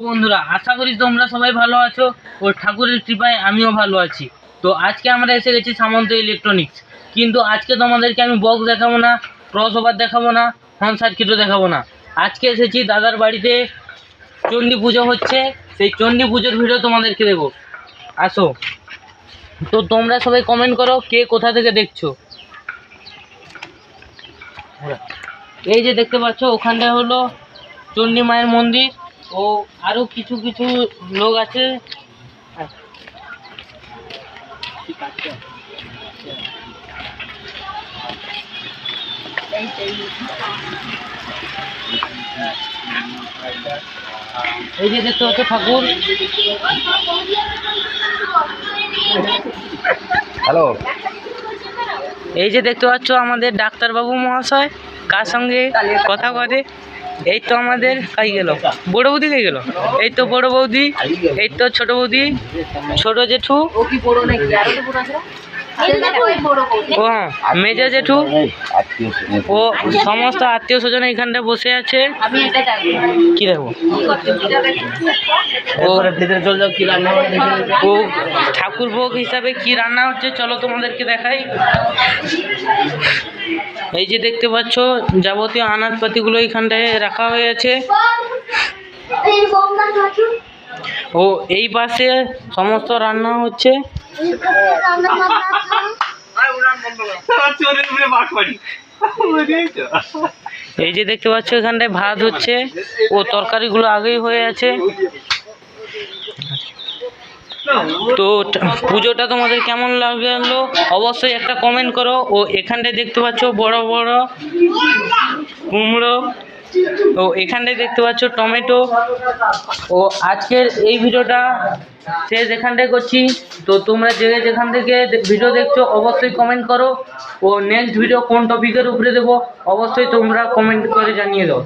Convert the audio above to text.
বন্ধুরা, আশা করি তোমরা সবাই ভালো আছো ও ঠাকুরের কৃপায় আমিও ভালো আছি। তো আজকে আমরা এসে গেছি সামন্ত ইলেকট্রনিক্স কিন্তু আজকে তোমাদেরকে আমি বক্স দেখাবো না ক্রস ওভার দেখাবো না হর্ন সার্কিটও দেখাবো না। আজকে এসেছি দাদার বাড়িতে, চণ্ডী পুজো হচ্ছে, সেই চণ্ডী পুজোর ভিডিও তোমাদেরকে দেবো। আসো। তো তোমরা সবাই কমেন্ট করো, কে কোথা থেকে দেখছ? এই যে দেখতে পাচ্ছ, ওখানটায় হলো চণ্ডী মায়ের মন্দির। ও আরও কিছু কিছু লোক আছে। এই যে দেখতে পাচ্ছ ঠাকুর। হ্যালো। এই যে দেখতে পাচ্ছ আমাদের ডাক্তারবাবু মহাশয়, কার সঙ্গে কথা করে এই তো আমাদের কাই গেল? বড় বৌদি কে গেল? এই তো বড় বৌদি, এই তো ছোট বৌদি, ছোট জেঠু। ও হ্যাঁ, মেজো জেঠু? ও সমস্ত আত্মীয় স্বজন এখানটা বসে আছে? কি দেখব ও কি রান্না ঠাকুর ভোগ হিসাবে কি রান্না হচ্ছে? চলো তোমাদেরকে দেখাই। এই যে দেখতে পাচ্ছ যাবতীয় আনাজপাতিগুলো এখানটায় রাখা হয়ে আছে। ও এই পাশে সমস্ত রান্না হচ্ছে। এই যে দেখতে পাচ্ছ এখানটায় ভাত হচ্ছে ও তরকারিগুলো আগেই হয়ে আছে। তো পুজোটা তোমাদের কেমন লাগল? অবশ্যই একটা কমেন্ট করো। ও এখানটায় দেখতে পাচ্ছ বড় বড় কুমড়ো। ও এখানে দেখতে পাচ্ছ টমেটো। ও আজকের এই ভিডিওটা শেষ থেকে করছি। তো তোমরা যে যেখান থেকে ভিডিও দেখছ, অবশ্যই কমেন্ট করো। ও নেক্সট ভিডিও কোন টপিকের উপরে দেবো, অবশ্যই তোমরা কমেন্ট করে জানিয়ে দাও।